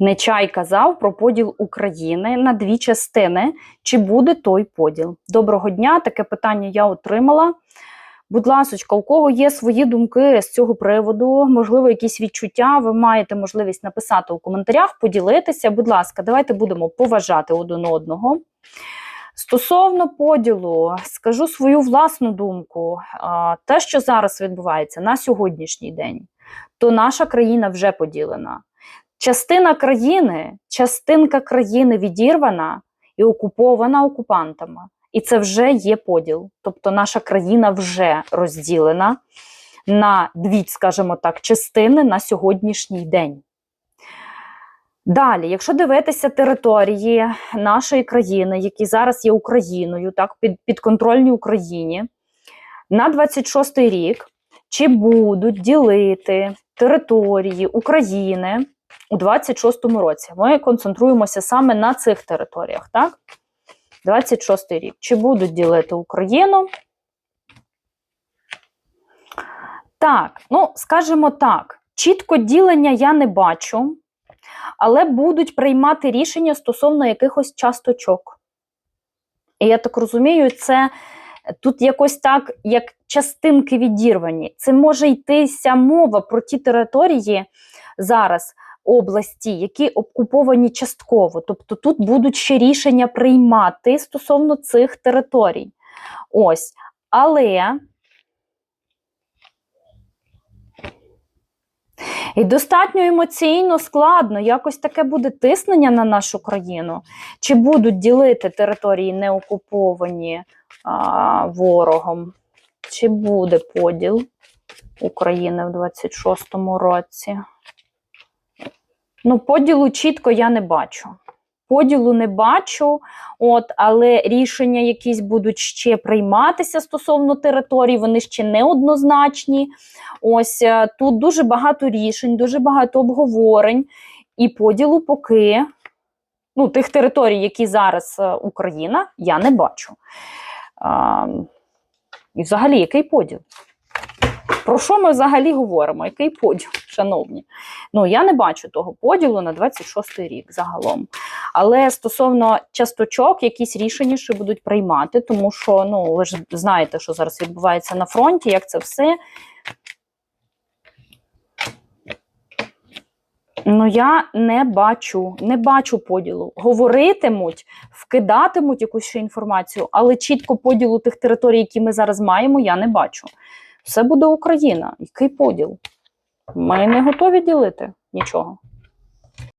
Нечай казав про поділ України на дві частини. Чи буде той поділ? Доброго дня, таке питання я отримала. Будь ласочка, у кого є свої думки з цього приводу, можливо, якісь відчуття, ви маєте можливість написати у коментарях, поділитися. Будь ласка, давайте будемо поважати один одного. Стосовно поділу, скажу свою власну думку. Те, що зараз відбувається на сьогоднішній день, то наша країна вже поділена. Частина країни, частинка країни відірвана і окупована окупантами. І це вже є поділ. Тобто наша країна вже розділена на дві, скажімо так, частини на сьогоднішній день. Далі, якщо дивитися території нашої країни, які зараз є Україною, так, під, підконтрольні Україні, на 26-й рік, чи будуть ділити території України у 26-му році? Ми концентруємося саме на цих територіях, так? 26-й рік. Чи будуть ділити Україну? Так, ну, скажімо так, чітко ділення я не бачу, але будуть приймати рішення стосовно якихось часточок. І я так розумію, це тут якось так, як частинки відірвані. Це може йтися мова про ті території зараз області, які окуповані частково. Тобто тут будуть ще рішення приймати стосовно цих територій. Ось. Але і достатньо емоційно складно, якось таке буде тиснення на нашу країну. Чи будуть ділити території не окуповані а, ворогом? Чи буде поділ України в 26-му році? Ну, поділу чітко я не бачу. Поділу не бачу, от, але рішення якісь будуть ще прийматися стосовно територій, вони ще неоднозначні. Ось е, тут дуже багато рішень, дуже багато обговорень, і поділу поки ну, тих територій, які зараз е, Україна, я не бачу. А, і взагалі, який поділ? Про що ми взагалі говоримо? Який поділ, шановні? Ну, я не бачу того поділу на 26-й рік загалом. Але стосовно часточок, якісь рішення ще будуть приймати, тому що ну, ви ж знаєте, що зараз відбувається на фронті, як це все. Ну, я не бачу, не бачу поділу. Говоритимуть, вкидатимуть якусь ще інформацію, але чітко поділу тих територій, які ми зараз маємо, я не бачу. Все буде Україна. Який поділ? Ми не готові ділити нічого.